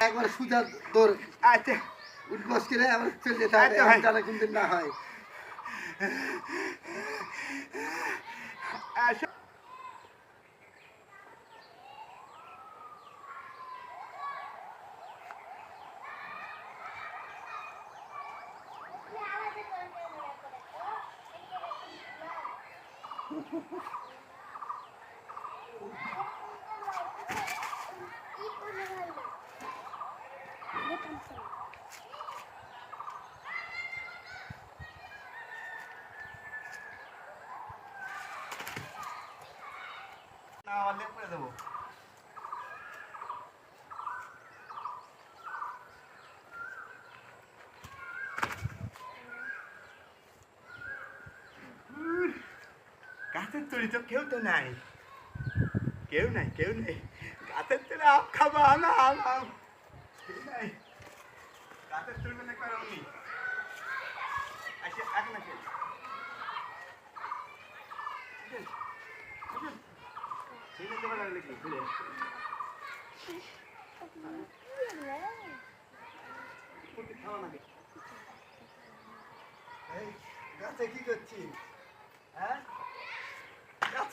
একবার সুজার দৌড় আচ্ছা উঠবস করে আমার কিন্তু না হয়। আচ্ছা। না অনেক করে দেবো গাছের তরি তো কেউ তো নাই কেউ নাই কেউ নেই গাছের তরি আম খাব আম আম আম কেউ নাই গাছের তরি মানে করো নি আচ্ছা এক না কেউ ঠিক আছে ভালো লাগলে কি ঘুরে খাওয়া লাগে এই, গাছে কি করছিস হ্যাঁ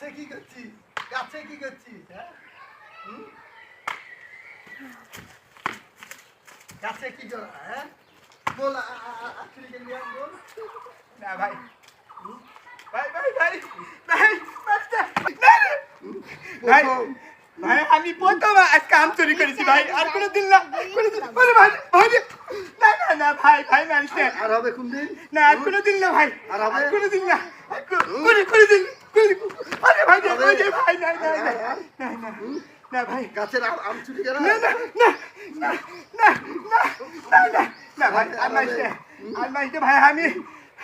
গাছে কি করছিস? গাছে কি করছিস হ্যাঁ? গাছে কি করা হ্যাঁ? বল নিয়ে বল। না ভাই। ভাই ভাই ভাই ভাই না না। ভাই ভাই আমি প্রথম আজ কাম চুরি করেছি ভাই। আর কোনো দিন না বলে ভাই ভাই না না না ভাই ভাই আর হবে কোনদিন? না আর কোনো দিন না ভাই। আর হবে? কোনো দিন না। দিন আরে ভাই না ভাই ভাই না না না না না না ভাই গাছের আম আম চুরি করা না না না না না না না না ভাই না আর মাইস না ভাই আমি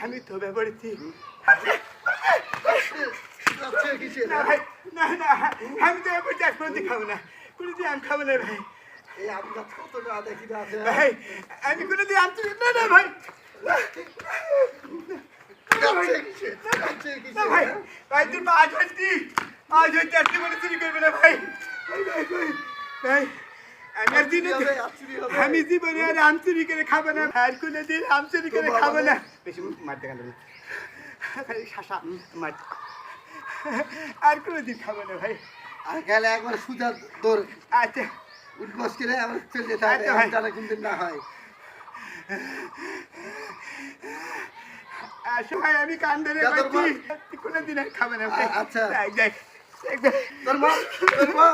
আমি তবে পড়েছি না ভাই না না আমি তো এবার চাষ করে খাব না কোনো দিন আমি খাব না ভাই আম ভাই আমি আমি না না ভাই ভাই? ভাই তুই আজ হচ্ছি আজ হচ্ছে আজকে বলে চুরি করবে না ভাই ভাই দিনে আমি জীবনে আর খাব না আর কোনো দিন আম চুরি খাব না বেশি মারতে গেল না আর কোনো দিন খাব না ভাই আর গেলে একবার সুজা তোর আচ্ছা উঠবস করে আমার চলে যেতে হবে না হয় আচ্ছা ভাই আমি কান ধরে কোনো দিন আর খাব না আচ্ছা। দেখ, দেখ। তোর মা তোর মা